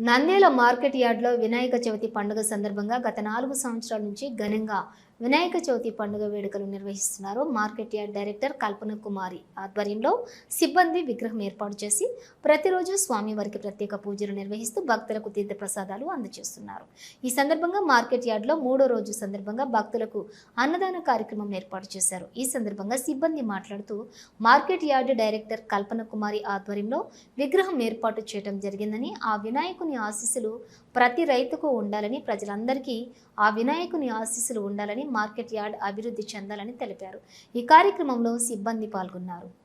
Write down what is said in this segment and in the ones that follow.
Nandyal market యార్డ్లో వినాయక చవితి పండుగ సందర్భంగా గత నాలుగు సంవత్సరాల నుంచి ఘనంగా వినాయక చవితి పండుగ వేడుకలు నిర్వహిస్తున్నారు market yard director Kalpana Kumari ఆధ్వర్యంలో సిబ్బంది విగ్రహం ఏర్పాటు చేసి ప్రతిరోజు స్వామివారికి ప్రత్యేక పూజలు నిర్వహిస్తూ భక్తులకు తీర్థ ప్రసాదాలు అందజేస్తున్నారు. ఈ సందర్భంగా మార్కెట్ యార్డ్లో మూడో రోజు సందర్భంగా భక్తులకు అన్నదాన కార్యక్రమం ఏర్పాటు చేశారు. ఈ సందర్భంగా సిబ్బంది మాట్లాడుతూ market yard director Kalpana Kumari ఆధ్వర్యంలో విగ్రహం ఏర్పాటు చేయడం జరిగిందని ఆ వినాయకుని ఆశీస్సులు ప్రతి రైతుకు ఉండాలని ప్రజలందరికీ ఆ వినాయకుని ఆశీస్సులు ఉండాలని మార్కెట్ యార్డ్ అభివృద్ధి చెందాలని తెలిపారు. ఈ కార్యక్రమంలో సిబ్బంది పాల్గొన్నారు.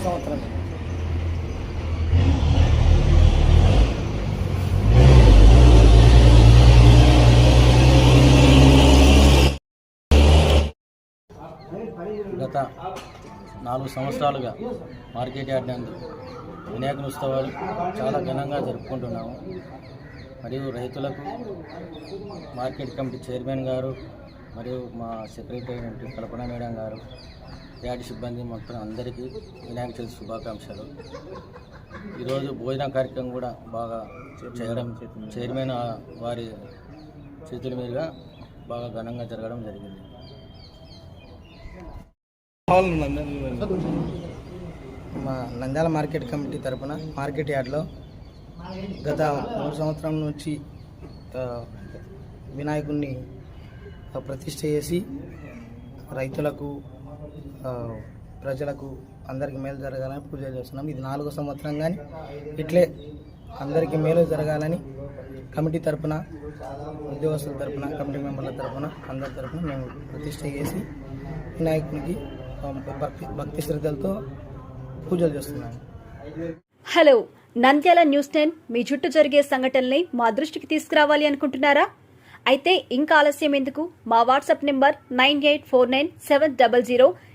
సంవత్సరం గత నాలుగు సంవత్సరాలుగా మార్కెట్ యార్డ్ నందు వినాయకుని ఉత్సవాలు చాలా ఘనంగా జరుపుకుంటున్నాము. మరియు రైతులకు మార్కెట్ కమిటీ చైర్మన్ గారు మరియు మా సెక్రటరీ కల్పన మేడం గారు యార్డ్ సిబ్బంది మొత్తం అందరికీ వినాయక చవితి శుభాకాంక్షలు. ఈరోజు భోజన కార్యక్రమం కూడా బాగా చేయడం చైర్మన్ వారి చేతుల మీదుగా బాగా ఘనంగా జరగడం జరిగింది. మా నంద్యాల మార్కెట్ కమిటీ తరపున మార్కెట్ యార్డ్లో గత మూడు సంవత్సరం నుంచి వినాయకుడిని ప్రతిష్ట చేసి రైతులకు ప్రజలకు అందరికీ మేలు జరగాలని పూజలు చేస్తున్నాం. ఇది నాలుగో సంవత్సరం కానీ ఇట్లే అందరికీ మేలు జరగాలని కమిటీ తరపున ఉద్యోగస్తుల తరపున కమిటీ మెంబర్ల తరపున అందరి తరపున మేము ప్రతిష్ట చేసి వినాయకునికి భక్తి భక్తి శ్రద్ధలతో పూజలు చేస్తున్నాము. హలో నంద్యాల న్యూస్ టెన్ మీ చుట్టూ జరిగే సంఘటనల్ని మా దృష్టికి తీసుకురావాలి అనుకుంటున్నారా? అయితే ఇంకా ఆలస్యం ఎందుకు? మా WhatsApp number nine eight four nine seven double zero